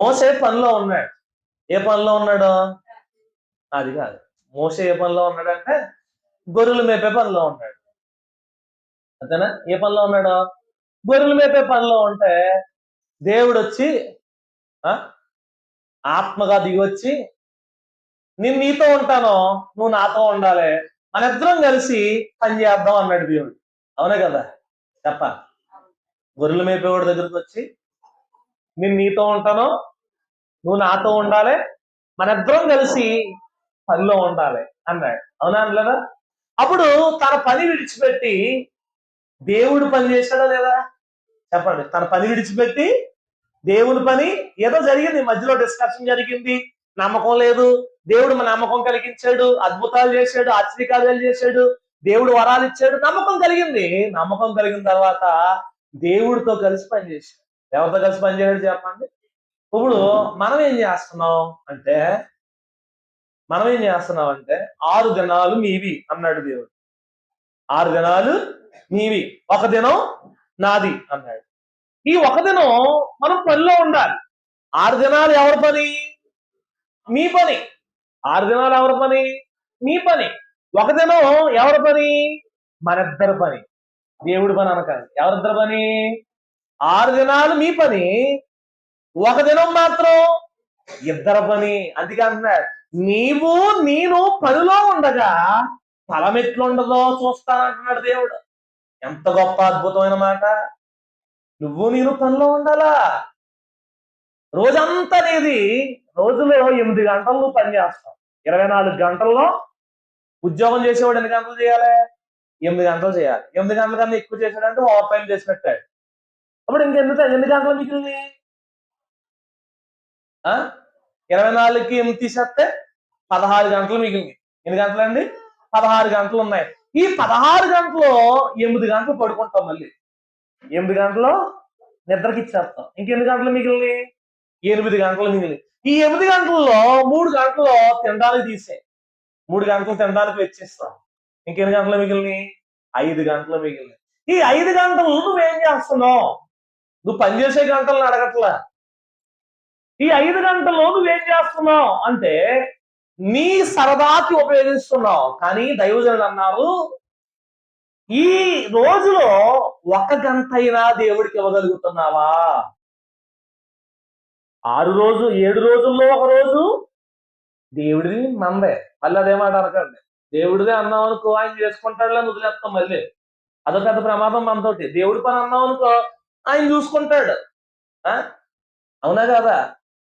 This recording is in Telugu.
మోసే పనిలో ఉన్నాడు? ఏ పనిలో ఉన్నాడు? అది కాదు. మోసే ఏ పనిలో ఉన్నాడంటే గొర్రెలు మేపే పనిలో ఉన్నాడు. అంతేనా? ఏ పనిలో ఉన్నాడు? గొర్రెలు మేపే పనిలో ఉంటే దేవుడు వచ్చి ఆ, ఆత్మగా దిగి వచ్చి నేను నీతో ఉంటాను? నువ్వు నాతో ఉండాలి? మన ఇద్దరం కలిసి పని చేద్దాం అన్నాడు దేవుడు. అవునే కదా? చెప్ప గొర్రెలు మేపేవాడి దగ్గరకు వచ్చి నేను నీతో ఉంటాను? నువ్వు నాతో ఉండాలి మనిద్దరం కలిసి పనిలో ఉండాలి అన్నాడు. అవునా అనలేదా? అప్పుడు తన పని విడిచిపెట్టి దేవుడు పని చేశాడా లేదా? చెప్పండి. తన పని విడిచిపెట్టి దేవుని పని ఏదో జరిగింది. మధ్యలో డిస్కషన్ జరిగింది. నమ్మకం లేదు. దేవుడు మన నమ్మకం కలిగించాడు. అద్భుతాలు చేశాడు. ఆశ్చర్యకార్యాలు చేశాడు. దేవుడు వరాలు ఇచ్చాడు. నమ్మకం కలిగింది. నమ్మకం కలిగిన తర్వాత దేవుడితో కలిసి పనిచేశాడు ఎవరితో కలిసి పనిచేయడు చెప్పండి? ఇప్పుడు మనం ఏం చేస్తున్నాం అంటే మనం ఏం చేస్తున్నాం అంటే ఆరు దినాలు మీవి అన్నాడు దేవుడు. ఆరు దినాలు మీవి. ఒక దినం నాది అన్నాడు. ఈ ఒక దినం మనం పనిలో ఉండాలి. ఆరు దినాలు ఎవరి పని? మీ పని. ఆరు దినాలు ఎవరి పని? మీ పని. ఒక దినం ఎవరి పని? మనిద్దరి పని. దేవుడి పని అనకాలి ఎవరిద్దరి పని? ఆరు దినాలు మీ పని. ఒక దినం మాత్రం ఇద్దరు పని. అందుకే అంటున్నాడు నీవు నేను పనిలో ఉండగా ఫలం ఎట్లుండదో చూస్తానంటున్నాడు దేవుడు. ఎంత గొప్ప అద్భుతమైన మాట. నువ్వు నేను పనిలో ఉండాలా? రోజంతా అనేది రోజులో ఎనిమిది గంటలు నువ్వు పని చేస్తావు. ఇరవై నాలుగు గంటల్లో ఉద్యోగం చేసేవాడు ఎన్ని గంటలు చేయాలి? ఎనిమిది గంటలు చేయాలి. ఎనిమిది గంటల కన్నా ఎక్కువ చేశాడంటే ఓవర్ టైం అప్పుడు ఇంకెన్ని ఎన్ని గంటలు మిగిలింది ఇరవై నాలుగుకి ఎనిమిది తీసేస్తే పదహారు గంటలు మిగిలింది. ఎన్ని గంటలు అండి? పదహారు గంటలు ఉన్నాయి. ఈ పదహారు గంటలు ఎనిమిది గంటలు పడుకుంటాం మళ్ళీ. ఎనిమిది గంటలు నిద్రకి ఇచ్చేస్తాం. ఇంకెన్ని గంటలు మిగిలింది ఎనిమిది గంటలు మిగిలింది ఈ ఎనిమిది గంటల్లో మూడు గంటలు తినడానికి తీసే మూడు గంటలు తినడానికి వెచ్చిస్తాం. ఇంకెన్ని గంటలు మిగిలినవి ఐదు గంటలు మిగిలినవి ఈ ఐదు గంటలు నువ్వేం చేస్తున్నావు? నువ్వు పనిచేసే గంటలను అడగట్లా. ఈ ఐదు గంటల్లో నువ్వేం చేస్తున్నావు? అంటే నీ సరదాకి ఉపయోగిస్తున్నావు. కానీ దైవజనులు అన్నారు ఈ రోజులో ఒక గంట అయినా దేవుడికి ఇవ్వగలుగుతున్నావా? ఆరు రోజు ఏడు రోజుల్లో ఒక రోజు దేవుడిది మందే మళ్ళీ అదేమాట అనకండి. దేవుడిదే అన్నాం అనుకో ఆయన చేసుకుంటాడులే వదిలేస్తాం మళ్ళీ. అదో పెద్ద ప్రమాదం మనతోటి. దేవుడి పని అన్నాం అనుకో ఆయన చూసుకుంటాడు. ఆ? అవునా కదా?